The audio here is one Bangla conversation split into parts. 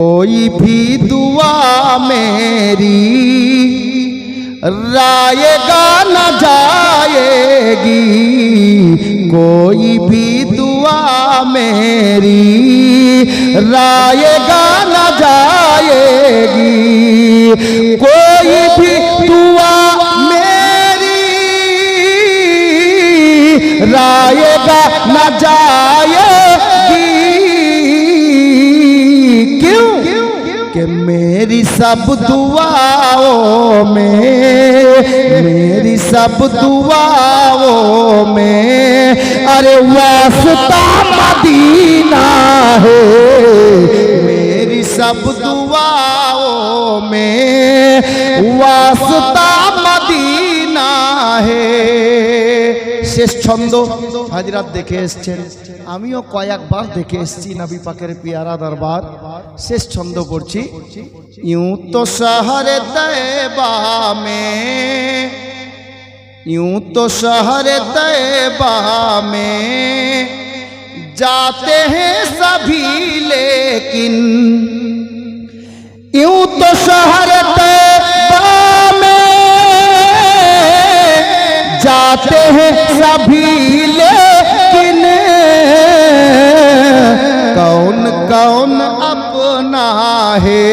कोई भी दुआ मेरी, रायगा न जाएगी कोई भी दुआ मेरी, रायगा न जाएगी कोई भी दुआ मेरी, रायगा न जाएगी कि मेरी सब दुआओं में, मेरी सब दुआओं में, अरे वास्ता मदीना है, मेरी सब दुआओं में वास्ता শেষ ছন্দ হাজরাত দেখে এসছেন আমিও কয়েকবার দেখে এসেছি নবী পাকের পিয়ারা দরবার শেষ ছন্দ পড়ছি ইউ তো শহরে তৈবা মে ইউ তো শহরে তৈবা মে जाते हैं सभी लेकिन यूं तो शहर सभी लेकिन कौन। कौन अपना है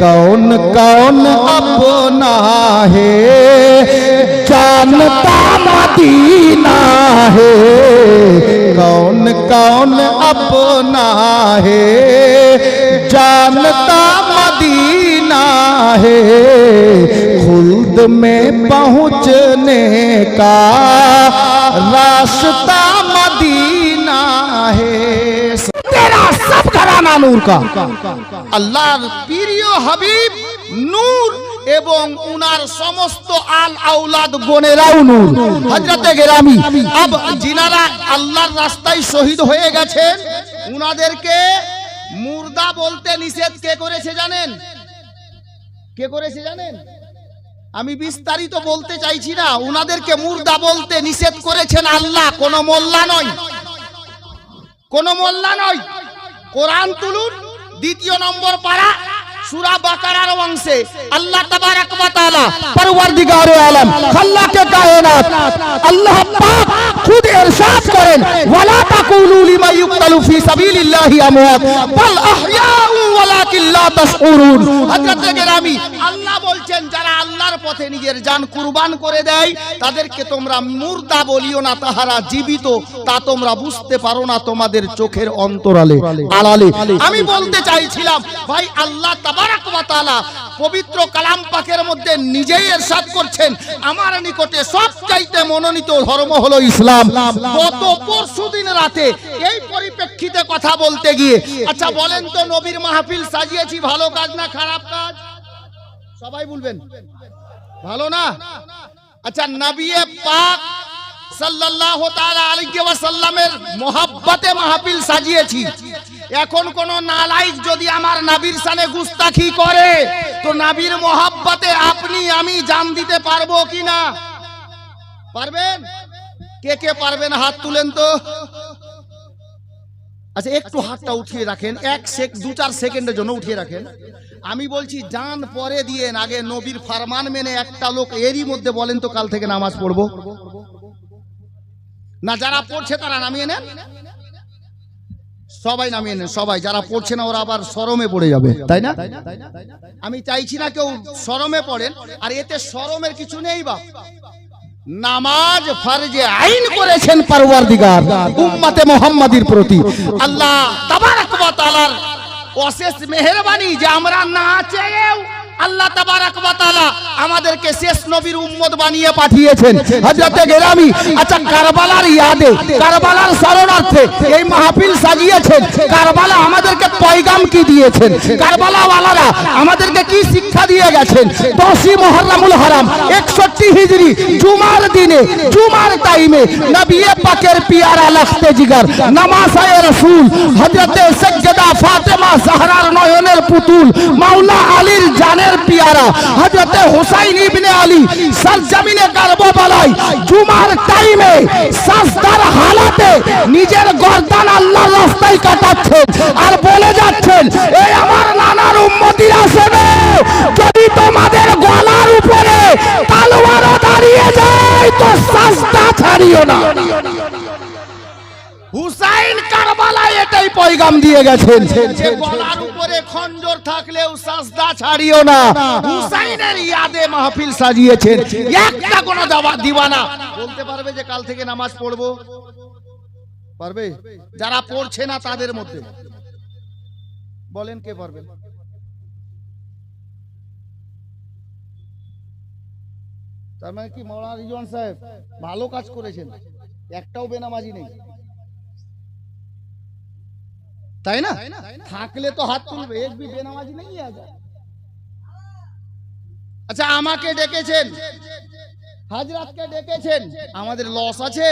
कौन कौन अपना है जानता मदीना है। कौन कौन अपना है जानता मदीना है खुल्द में पहुँचने का रास्ता मदीना है तेरा सब घराना नूर का আল্লাহর প্রিয় হাবিব নূর এবং উনার সমস্ত আল আউলাদ গনেরাও নূর হযরতে গেরামি আব জিনারা আল্লাহর রাস্তায় শহীদ হয়ে গেছেন উনাদেরকে মুর্দা বলতে নিষেধ কে করেছে জানেন কে করেছে জানেন? আমি বিস্তারিত বলতে চাইছি না, উনাদেরকে মুর্দা বলতে নিষেধ করেছেন আল্লাহ, কোন মোল্লা নয়। কোন মোল্লা নয়। কোরআন তুলুন, দ্বিতীয় নম্বর অংশে। আল্লাহ খুদ ইরশাদ লা তাশউরুন আল্লাহ বলছেন, যারা আল্লাহর পথে নিজের জান কুরবান করে দেয়, তাদেরকে তোমরা মুর্দা বলিও না, তাহারা জীবিত, তা তোমরা বুঝতে পারো না তোমাদের চোখের অন্তরালে আমি বলতে চাইছিলাম, ভাই, আল্লাহ পবিত্র কালাম পাকের মধ্যে নিজেই করছেন। আমার নিকটে সবচাইতে মনোনীত ধর্ম হলো ইসলাম। গত পরশুদিন রাতে এই পরিপ্রেক্ষিতে কথা বলতে গিয়ে আচ্ছা বলেন তো নবীর মাহফিল সাজিয়েছি ভালো কাজ না খারাপ কাজ? সবাই বলবেন। ভালো না? আচ্ছা নবিয়ে পাক সাল্লাল্লাহু তাআলা আলাইহি ওয়াসাল্লামের মোহাব্বতে মাহফিল সাজিয়েছি। এখন কোন নালাইক যদি আমার নাবির সানে গুস্তাখি করে, তো নাবির মোহাব্বতে আপনি, আমি জান দিতে পারব কি না? পারবেন? কে কে পারবেন? হাত তুলেন তো। আচ্ছা একটু হাতটা উঠিয়ে রাখেন। এক সেক দু চার সেকেন্ডের জন্য উঠিয়ে রাখেন। আমি বলছি জান পরে দিয়েন। আগে নবীর ফারমান মেনে একটা লোক এরই মধ্যে বলেন তো কাল থেকে নামাজ পড়ব। না যারা পড়ছে তারা নামিয়ে নেন। সবাই নামিয়ে নেন সবাই। যারা পড়ছে না ওরা আবার সরমে পড়ে যাবে তাই না? আমি চাইছি না কেউ সরমে পড়েন। আর এতে সরমের কিছু নেই বাপ। নামাজ ফরজে আইন করেছেন পারওয়ারদিগার, উম্মতে মুহাম্মাদির প্রতি। আল্লাহ তাবারাক ওয়া তাআলার অশেষ মেহেরবানি যে আমরা না চেয়েও আল্লাহ তাবারাক ওয়া তাআলা আমাদেরকে শেষ নবীর উম্মত বানিয়ে পাঠিয়েছেন। হযরতে গেরামি আচ্ছা কারবালার ইয়াদে কারবালার শরণার্থে এই মাহফিল সাজিয়েছেন। কারবালা আমাদেরকে পয়গাম কি দিয়েছেন? কারবালা ওয়ালারা আমাদেরকে কি শিক্ষা দিয়ে গেছেন? দশই মুহররমুল হারাম 61 হিজরি জুমার দিনে জুমার টাইমে নবী পাকের পিয়ারা লাখতে জিগার নামাজে রাসূল হযরতে ফাতেমা জাহরার নয়নের পুতুল, মাওলা আলীর জানের পিয়ারা। হযরত হুসাইন ইবনে আলী সরজমিনে কারবালায় জুমার টাইমে সাজদার হালাতে নিজের গর্দান আল্লাহর রাস্তায় কাটাচ্ছেন আর বলে যাচ্ছেন এই আমার নানার উম্মতিরা শোনো যদি তোমাদের গলার উপরে তালোয়ারও দাঁড়িয়ে যায়, তো সাজদা ছাড়িও না। হুসাইন কারবালায় এটাই পয়গাম দিয়ে গেছেন। যে গলার উপরে খঞ্জর থাকলেও সাজদা ছাড়িও না। হুসাইনের ইয়াদে মাহফিল সাজিয়েছেন। একটা কোনো দাবা দিবানা বলতে পারবে যে কাল থেকে নামাজ পড়ব? পারবে? যারা পড়ছে না তাদের মধ্যে। বলেন কে পারবে? তার মানে কি মৌলানা রিজওয়ান সাহেব ভালো কাজ করেছেন। একটাও বেনামাজি নেই। তাই না? থাকলে তো হাত তুলবে এক বি বেনামাজি নেই আচ্ছা আমাকে ডেকেছেন। হাজরাতকে ডেকেছেন। আমাদের লস আছে।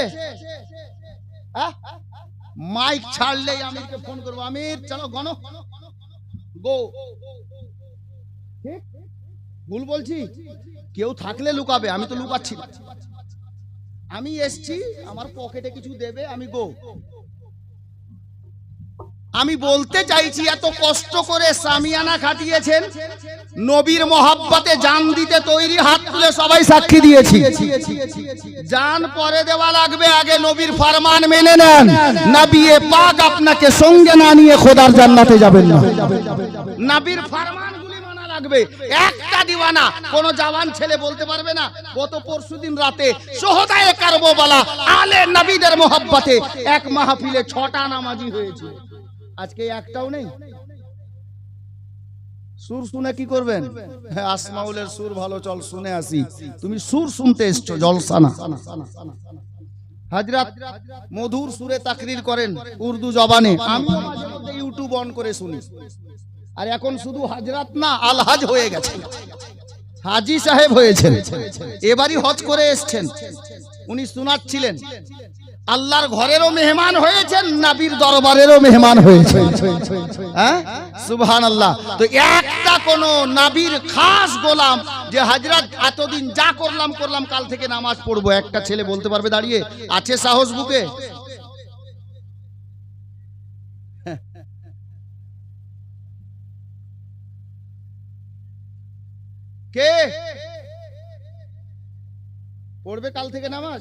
হ্যাঁ? মাইক ছাড়লেই আমিরকে ফোন করব। আমির চলো গণ। গো। ঠিক? ভুল বলছি? কেউ থাকলে লুকাবে আমি তো লুকাচ্ছি আমি এসছি আমার পকেটে কিছু দেবে আমি গো। আমি বলতে চাইছি, এত কষ্ট করে সামিয়ানা খাটিয়েছেন। নবীর মহাব্বতে জান দিতে তৈরি হাত তুলে সবাই সাক্ষী দিয়েছি। জান পরে দেওয়া লাগবে, আগে নবীর ফরমান মেনে নেন। নবিয়ে পাক আপনাকে সঙ্গে না নিয়ে খোদার জান্নাতে যাবেন না। নবীর মানা লাগবে। একটা দিওয়ানা, কোন জওয়ান ছেলে বলতে পারবে না, গত পরশুদিন রাতে ছটা নামাজি হয়েছে। আজকে একটাও নেই? সুর শুনে কি করবেন? হ্যাঁ, আসমাউলের সুর ভালো চল শুনে আসি। তুমি সুর শুনতে এসছো জলসা না হাজরাত মধুর সুরে তাকরির করেন উর্দু জবানে। আমি ইউটিউব অন করে শুনি। আর এখন শুধু হাজরাত না আলহাজ হয়ে গেছে। হাজি সাহেব হয়েছেন। এবারই হজ করে এসছেন। উনি শোনাচ্ছিলেন। আল্লাহর ঘরেরও মেহমান হয়েছেন, নাবির দরবারেরও মেহমান হয়েছেন। হ্যাঁ? সুবহান আল্লাহ তো একটা কোন নাবির খাস গোলাম যে হাজরাত, এতদিন যা করলাম করলাম, কাল থেকে নামাজ পড়ব। একটা ছেলে বলতে পারবে দাঁড়িয়ে? আছে সাহস বুকে? কে? পড়বে কাল থেকে নামাজ?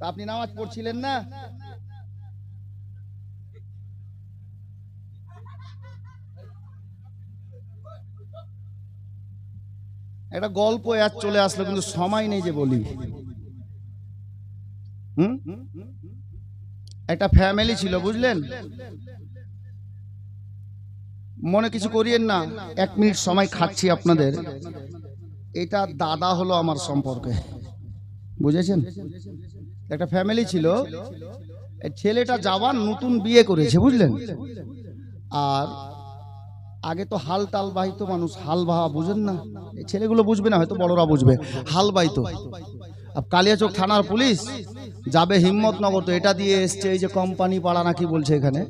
তা আপনি নামাজ পড়ছিলেন না? একটা গল্প এক চলে আসলো, কিন্তু সময় নেই যে বলি। হুম? একটা ফ্যামিলি ছিল, বুঝলেন? মনে কিছু করিয়েন না, এক মিনিট সময় খাচ্ছি আপনাদের। এটা দাদা হলো আমার সম্পর্কে। বুঝেছেন? একটা ফ্যামিলি ছিল ছেলেটা যাওয়ার নতুন বিয়ে করেছে, বুঝলেন? আর আগে তো হাল টাল বাহিত মানুষ, হাল বাহা বুঝেন না। ছেলেগুলো বুঝবে না, হয়তো বড়রা বুঝবে। হাল আর কালিয়াচক থানার পুলিশ যাবে হিম্মতনগর তো এটা দিয়ে এসছে, এই যে কোম্পানি পাড়া নাকি বলছে এখানে।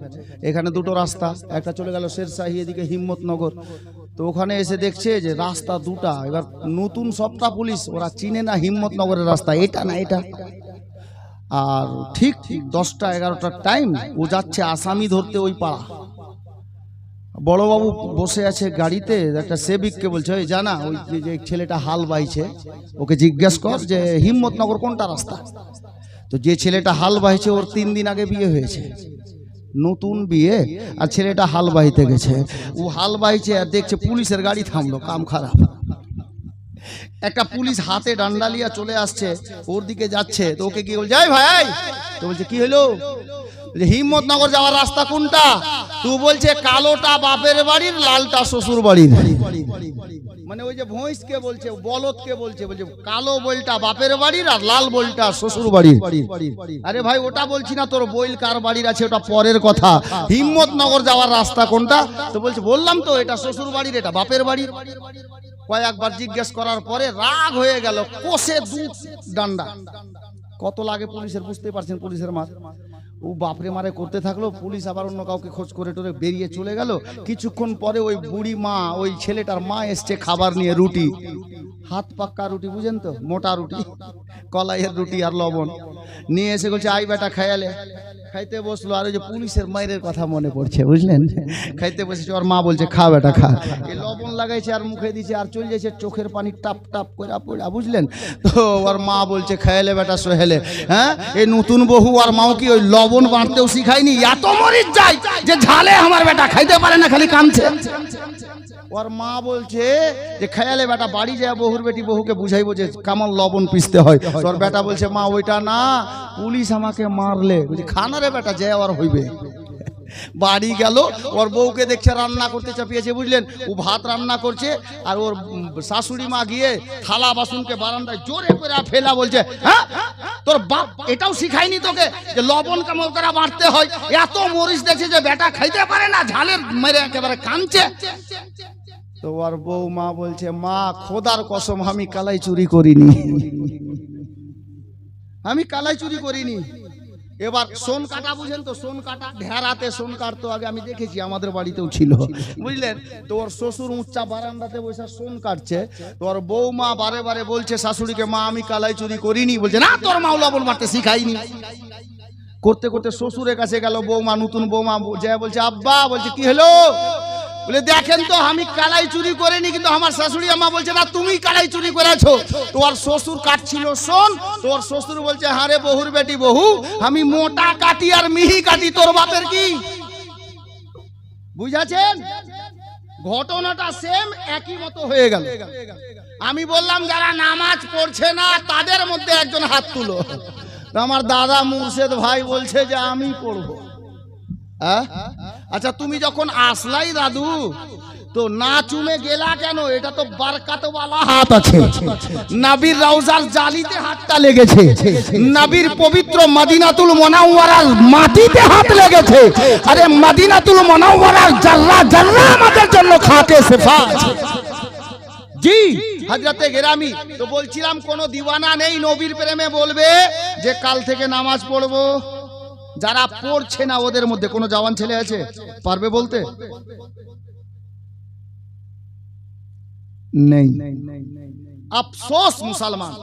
এখানে দুটো রাস্তা, একটা চলে গেল শেরশাহী, এদিকে হিম্মতনগর। তো ওখানে এসে দেখছে যে রাস্তা দুটা, এবার নতুন সবটা পুলিশ, ওরা চিনে না হিম্মতনগরের রাস্তা, এটা না এটা। আর ঠিক ঠিক দশটা, এগারোটার টাইম ও যাচ্ছে আসামি ধরতে ওই পাড়া। বড়বাবু বসে আছে গাড়িতে, একটা সেবিককে বলছে ওই জানা ওই যে ছেলেটা হাল বাইছে, ওকে জিজ্ঞেস কর যে হিম্মতনগর কোনটা রাস্তা? তো যে ছেলেটা হাল বাইছে, ওর তিন দিন আগে বিয়ে হয়েছে। নতুন বিয়ে, আর ছেলেটা হাল বাইতে গেছে। ও হাল বাইছে আর দেখছে পুলিশের গাড়ি থামলো, কাম খারাপ। একটা পুলিশ হাতে ডান্ডা লিয়া চলে আসছে, ওর দিকে যাচ্ছে, তো ওকে কি বলছে ভাই! তো বলছে, কি হলো হিম্মতনগর যাওয়ার রাস্তা কোনটা? তুই বলছে, কালোটা বাপের বাড়ির, লালটা শ্বশুর বাড়ির মানে ওই যে ভৈঁসকে বলছে, বলদকে বলছে বলছে, কালো বলটা বাপের বাড়ির আর লাল বলটা শ্বশুর বাড়ির। আরে ভাই, ওটা বলছি না, তোর বইল কার বাড়ির আছে, ওটা পরের কথা। হিম্মতনগর যাওয়ার রাস্তা কোনটা? তো বলছে, বললাম তো, এটা শ্বশুর বাড়ির, এটা বাপের বাড়ির। কয়েকবার জিজ্ঞেস করার পরে রাগ হয়ে গেল, কোষে দু ডান্ডা। কত লাগে পুলিশের বুঝতে পারছেন পুলিশের মার ও বাপরে মারে করতে থাকল, পুলিশ আবার অন্য কাউকে খোঁজ করে টোরে বেরিয়ে চলে গেল। কিছুক্ষণ পরে ওই বুড়ি মা, ওই ছেলেটার মা এসছে খাবার নিয়ে, রুটি। হাত পাক্কা রুটি, বুঝেন তো? মোটা রুটি, কলাইয়ের রুটি আর লবণ। নিয়ে এসে বলছে আই বেটা খায়ালে খাইতে বসল, আর ওই যে পুলিশের মায়ের কথা মনে পড়ছে, বুঝলেন? খাইতে বসেছে, ওর মা বলছে, খা বেটা, খা। এই লবণ লাগাইছে আর মুখে দিছে, আর চলে যাচ্ছে চোখের পানি টাপ টাপ করে পড়া বুঝলেন? তো ওর মা বলছে খায়ালে বেটা, সোহেলে। হ্যাঁ? এই নতুন বহু আর মাও কি ওই লবণ বাঁধতেও শিখায়নি? এত মরিচ যায় যে ঝালে আমার বেটা, খাইতে পারে না, খালি কামছে ওর মা বলছে যে, খেয়ালে বেটা, বাড়ি যায় বহুর বেটি বহুকে বুঝাইবো যে, কেমন লবণ পিসতে হয়। তোর বেটা বলছে, মা, ওইটা না, পুলিশ আমাকে মারলে। বলছি, খানা রে বেটা, যে আর হইবে। বাড়ি গেল, ওর বউকে দেখছে, রান্না করতে চাপিয়েছে, বুঝলেন? ও ভাত রান্না করছে, আর ওর শাশুড়ি মা গিয়ে থালা বাসনকে বারান্দায় জোরে করে ফেলা বলছে হ্যাঁ তোর বাপ এটাও শিখায়নি তোকে যে, লবণ কেমন করে বাড়তে হয়? এত মরিচ দেখছে যে, বেটা খাইতে পারে না ঝালের মেরে একেবারে কাঁদছে। তো ওর বউ মা বলছে, মা, খোদার কসম, আমি কালাই চুরি করিনি। আমি কালাই চুরি করিনি। এবার সোন কাটা বুঝেন তো? সোন কাটা ঢেরাতে সোন কাটতো, আগে আমি দেখেছি, আমাদের বাড়িতেও ছিল, বুঝলেন? তো ওর শ্বশুর উচ্চা বারান্দাতে বসে সোন কাটছে। তো ওর বৌমা বারে বারে বলছে, শাশুড়িকে, মা, আমি কালাই চুরি করিনি। বলছে, না, তোর মা লবণ মারতে শিখাইনি। করতে করতে শ্বশুরের কাছে গেল বৌমা নতুন বৌমা যা বলছে, আব্বা, বলছে, কি হলো? বলে, দেখেন তো, আমি কালাই চুরি করিনি, কিন্তু আমার শাশুড়ি আমা বলছে, না, তুমি কালাই চুরি করেছ। তোমার শ্বশুর কাটছিল, শোন তোর শ্বশুর বলছে হারে বহুর বেটি, বহু, আমি মোটা কাটি আর মিহি কাটি, তোর বাপের কি? বুঝাছেন? ঘটনাটা সেম একই মতো হয়ে গেল। আমি বললাম, যারা নামাজ পড়ছে না, তাদের মধ্যে একজন হাত তুলো। আমার দাদা মুর্শেদ ভাই বলছে যে, আমি পড়ব? আচ্ছা তুমি যখন আসলাই দাদু, তো না চুমে গেলা কেন? এটা তো বারকাতওয়ালা হাত আছে। নাবির রাউজার জালিতে হাতটা লেগেছে। নাবির পবিত্র মদিনাতুল মোনাওয়ারার মাটিতে হাত লেগেছে। আরে, মদিনাতুল মোনাওয়ারার জাল্লা জাল্লা আমাদের জন্য খাতে সেফা। জি, হাজরাতে গেরামি, তো বলছিলাম কোনো দিওয়ানা নেই, নবীর প্রেমে বলবে যে কাল থেকে নামাজ পড়ব। যারা পড়ছে না ওদের মধ্যে কোনো জওয়ান ছেলে আছে পারবে বলতে নেই আফসোস মুসলমান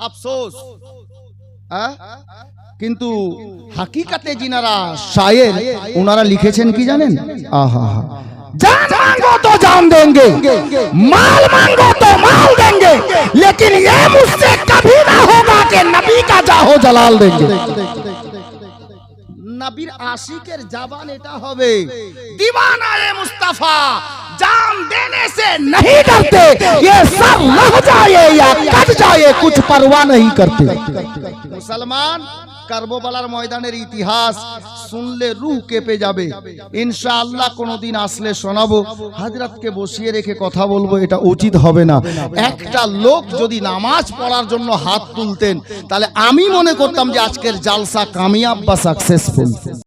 আফসোস আহ? কিন্তু হাকিকাতে যিনারা শায়ের ওনারা লিখেছেন কি জানেন আহা হা जान मांगो तो जान देंगे माल मांगो तो माल देंगे लेकिन ये मुझसे कभी ना होगा कि नबी का जाहो जलाल देंगे নবীর আশিকের জবান এটা হবে दीवाना ए मुस्तफा जान देने से नहीं डरते ये सब रह जाए या कट जाए कुछ परवाह नहीं करते মুসলমান কার্বোবালার ময়দানের ইতিহাস শুনলে রুহ কেঁপে যাবে। ইনশা আল্লাহ কোনোদিন আসলে শোনাবো, হাজরাতকে বসিয়ে রেখে কথা বলব, এটা উচিত হবে না। একটা লোক যদি নামাজ পড়ার জন্য হাত তুলতেন, তাহলে আমি মনে করতাম যে আজকের জালসা কামিয়াব বা সাকসেসফুল